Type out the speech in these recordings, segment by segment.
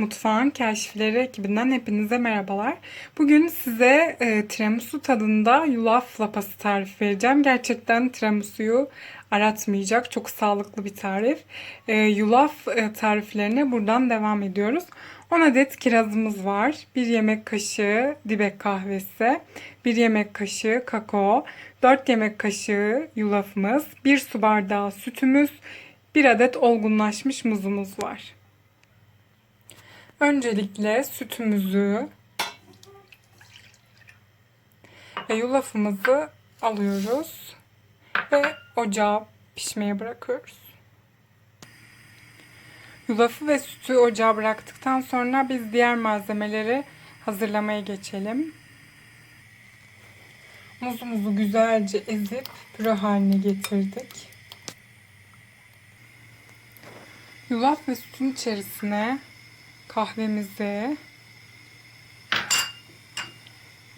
Mutfağın Keşifleri ekibinden hepinize merhabalar. Bugün size e, tiramisu tadında yulaf lapası tarifi vereceğim. Gerçekten tiramisuyu aratmayacak. Çok sağlıklı bir tarif. E, yulaf e, tariflerine buradan devam ediyoruz. 10 adet kirazımız var. 1 yemek kaşığı dibek kahvesi, 1 yemek kaşığı kakao, 4 yemek kaşığı yulafımız, 1 su bardağı sütümüz, 1 adet olgunlaşmış muzumuz var. Öncelikle sütümüzü ve yulafımızı alıyoruz ve ocağa pişmeye bırakıyoruz. Yulafı ve sütü ocağa bıraktıktan sonra biz diğer malzemeleri hazırlamaya geçelim. Muzumuzu güzelce ezip püre haline getirdik. Yulaf ve sütün içerisine kahvemizi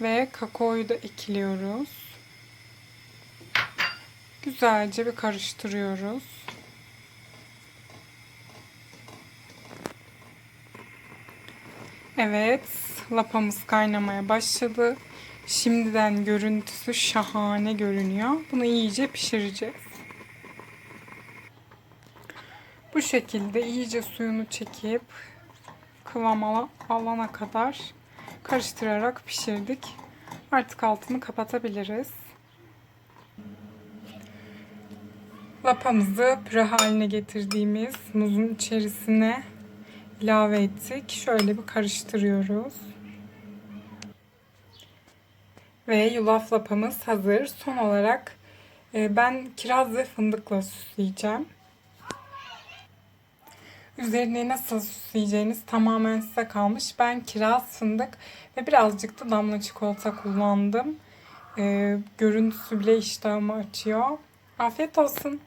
ve kakaoyu da ekliyoruz. Güzelce bir karıştırıyoruz. Evet, lapamız kaynamaya başladı. Şimdiden görüntüsü şahane görünüyor. Bunu iyice pişireceğiz. Bu şekilde iyice suyunu çekip kıvam ala- alana kadar karıştırarak pişirdik. Artık altını kapatabiliriz. Lapamızı püre haline getirdiğimiz muzun içerisine ilave ettik. Şöyle bir karıştırıyoruz. Ve yulaf lapamız hazır. Son olarak e, ben kiraz ve fındıkla süsleyeceğim. Üzerine nasıl süsleyeceğiniz tamamen size kalmış. Ben kiraz, fındık ve birazcık da damla çikolata kullandım. E, görüntüsü bile iştahımı açıyor. Afiyet olsun.